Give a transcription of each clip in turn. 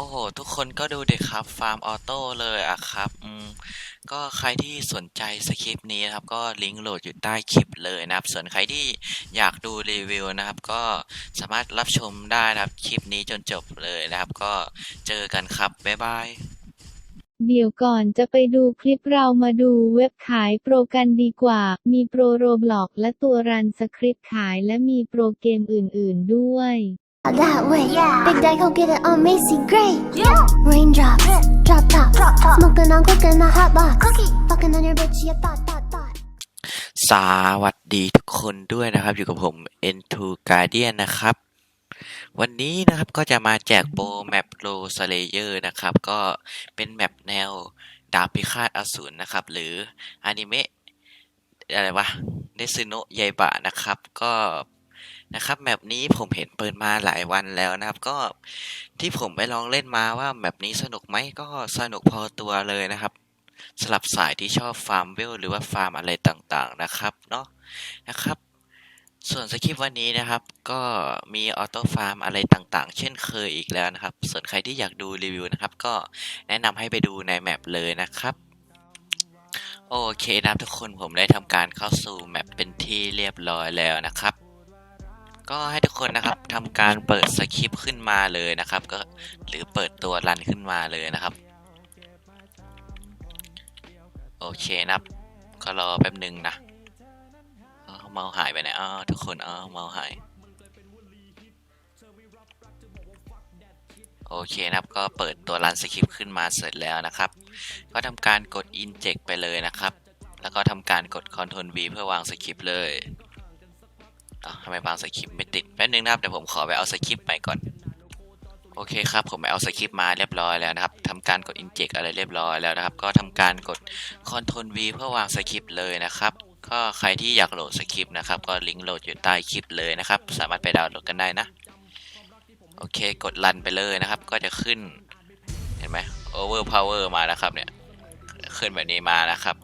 โอ้โห ทุกคนก็ดูเด็กครับ ฟาร์มออโต้เลยอะครับอืมก็ใครที่สนใจสคริปต์นี้นะครับ ก็ลิงก์โหลดอยู่ใต้คลิปเลยนะครับ ส่วนใครที่อยากดูรีวิวนะครับ ก็สามารถรับชมได้นะครับ คลิปนี้จนจบเลยนะครับ ก็เจอกันครับ บ๊ายบาย เดี๋ยวก่อนจะไปดูคลิปเรามาดูเว็บขายโปรกันดีกว่า มีโปรโรบล็อกและตัวรันสคริปต์ขายและมีโปรเกมอื่น ๆ ด้วย That way, Big Daddy go get it on Macy Gray. Raindrops, drop top, smoking on cooking the hot box. Fucking on your bitch, yeah, thought, thought, thought. สวัสดีทุกคนด้วยนะครับ อยู่กับผม N2 Guardian นะครับ วันนี้นะครับก็จะมาแจกโปรแมปโลสเลเยอร์นะครับ ก็เป็นแมปแนวดาบพิฆาตอสูรนะครับ หรืออนิเมะอะไรวะเดซึโนะยายบะนะครับ ก็ นะครับแมปนี้ผมเห็นเปิดมาหลายวันแล้วนะครับก็ที่ผมไปลองเล่นมาว่าแมปนี้สนุกไหมก็สนุกพอตัวเลยนะครับสำหรับสายที่ชอบฟาร์มเวลหรือว่าฟาร์มอะไรต่างๆนะครับเนาะนะครับ ส่วนสคริปต์วันนี้นะครับ ก็มีออโต้ฟาร์มอะไรต่างๆ เช่นเคยอีกแล้วนะครับ ส่วนใครที่อยากดูรีวิวนะครับ ก็แนะนำให้ไปดูในแมปเลยนะครับโอเคนะครับทุกคนผมได้ทำการเข้าสู่แมปเป็นที่เรียบร้อยแล้วนะครับ ก็ให้ทุกคนนะครับทำการเปิดสคริปต์ขึ้นมาเลยนะครับ ก็หรือเปิดตัวรันขึ้นมาเลยนะครับ โอเคนะครับ ก็รอแป๊บหนึ่งนะอ้าเมาหายไปไหนอ้าวทุกคนอ้าวเมาหายโอเคนะครับก็เปิดตัวรันสคริปต์ขึ้นมาเสร็จแล้วนะครับ ก็ทำการกด inject ไปเลยนะครับ แล้วก็ทำการกด Ctrl V เพื่อวางสคริปต์เลย ทำไมวางสคริปต์ไม่ติดแป๊บนึงนะครับเดี๋ยวผมขอไปเอาสคริปต์ไปก่อน โอเคครับ ผมไปเอาสคริปต์มาเรียบร้อยแล้วนะครับทำการกด inject อะไรเรียบร้อยแล้วนะครับ ก็ทำการกด Ctrl V เพื่อวางสคริปต์เลยนะครับก็ใครที่อยากโหลดสคริปต์นะครับ ก็ลิงก์โหลดอยู่ใต้คลิปเลยนะครับ สามารถไปดาวน์โหลดกันได้นะ โอเคกดรันไปเลยนะครับ ก็จะขึ้น เห็นไหม over power มานะครับเนี่ย ขึ้นแบบนี้มานะครับ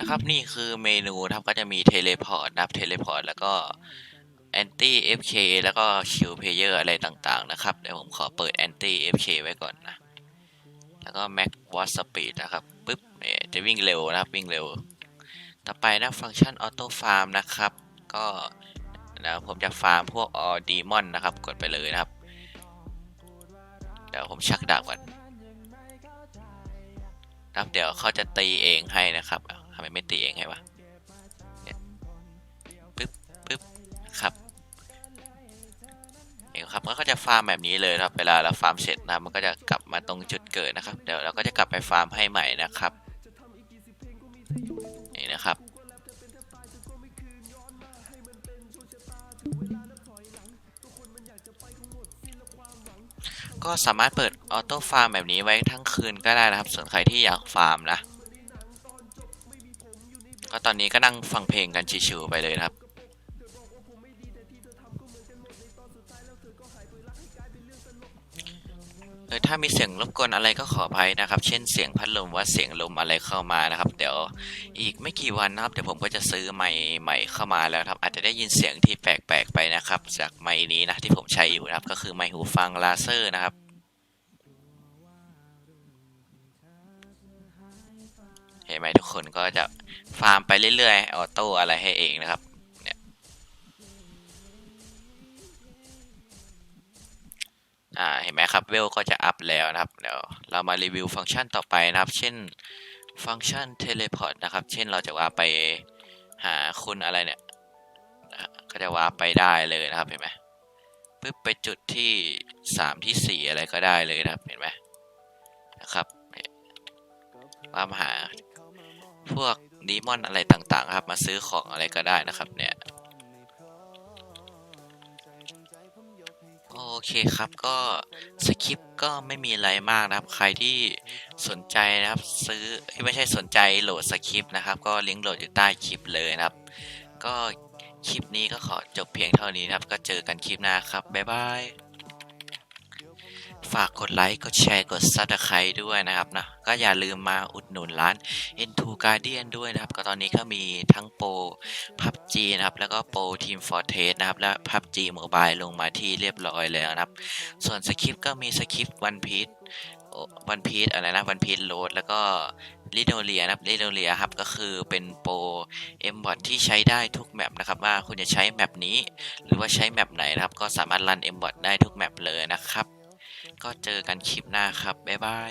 นะครับนี่คือเมนูครับก็จะมีเทเลพอร์ตนะครับเทเลพอร์ตแล้วก็ anti fk แล้วก็ q player อร์อะไรต่างๆนะครับเดี๋ยวผมขอเปิด anti fk ไว้ก่อนนะ แล้วก็ max watch speed นะครับปึ๊บเนี่ยจะวิ่งเร็วนะครับวิ่งเร็ว ต่อไปนะฟังก์ชัน auto farm นะครับ ก็นะผมจะฟาร์มพวก all demon นะครับ กดไปเลยนะครับ เดี๋ยวผมชักดาบก่อนนะครับเดี๋ยวเขาจะตีเองให้นะครับ ไมไม่ตีเองให้วะเนี่ยปึ๊บปึ๊บครับเองครับมันก็จะฟาร์มแบบนี้เลยครับ เวลาเราฟาร์มเสร็จนะมันก็จะกลับมาตรงจุดเกิดนะครับ เดี๋ยวเราก็จะกลับไปฟาร์มให้ใหม่นะครับนี่นะครับก็สามารถเปิดออโต้ฟาร์มแบบนี้ไว้ทั้งคืนก็ได้นะครับส่วนใครที่อยากฟาร์มนะ ก็ตอนนี้ก็นั่งฟังเพลงกันชิวๆไปเลยนะครับ เออถ้ามีเสียงรบกวนอะไรก็ขออภัยนะครับ เช่นเสียงพัดลมว่าเสียงลมอะไรเข้ามานะครับ เดี๋ยวอีกไม่กี่วันนะครับเดี๋ยวผมก็จะซื้อไมค์ใหม่เข้ามาแล้วครับ อาจจะได้ยินเสียงที่แปลกๆไปนะครับ จากไมค์นี้นะที่ผมใช้อยู่นะครับ ก็คือไมค์หูฟังลาเซอร์นะครับ ไหมทุกคนก็จะฟาร์มไปเรื่อยๆออโต้อะไรให้เองนะครับเนี่ยอ่าเห็นไหมครับเวลก็จะอัพแล้วนะครับเดี๋ยวเรามารีวิวฟังก์ชันต่อไปนะครับ เช่นฟังก์ชันเทเลพอร์ตนะครับ เช่นเราจะว่าไปหาคุณอะไรเนี่ยก็จะว่าไปได้เลยนะครับเห็นไหมปึ๊บไปจุดที่สามที่สี่อะไรก็ได้เลยนะครับเห็นไหมนะครับเนี่ยว่ามาหา พวกดีมอนอะไรต่างๆครับ มาซื้อของอะไรก็ได้นะครับเนี่ยโอเคครับก็สคริปต์ก็ไม่มีอะไรมากนะครับ ใครที่สนใจนะครับซื้อไม่ใช่สนใจโหลดสคริปต์นะครับ ก็ลิงก์โหลดอยู่ใต้คลิปเลยนะครับ ก็คลิปนี้ก็ขอจบเพียงเท่านี้นะครับ ก็เจอกันคลิปหน้าครับบ๊ายบาย ฝากกดไลค์ กดแชร์ กด Subscribe ด้วยนะครับนะ ก็อย่าลืมมาอุดหนุนร้าน N2 Guardian ด้วยนะครับ ก็ตอนนี้ก็มีทั้งโปร PUBG นะครับ แล้วก็โปร Team Fortress นะครับ และ PUBG Mobile ลงมาที่เรียบร้อยแล้วนะครับ ส่วนสคริปต์ก็มีสคริปต์ One Piece วันพี e อะไรนะวันพี e โรดแล้วก็ลิโดเลียนะครับลิโดเลียครับก็คือเป็นโปรเอ็มบอทที่ใช้ได้ทุกแมปนะครับว่าคุณจะใช้แมปนี้ หรือว่าใช้แมปไหนนะครับ ก็สามารถรันเอ็มบอทได้ทุกแมปเลยนะครับ ก็เจอกันคลิปหน้าครับ บ๊ายบาย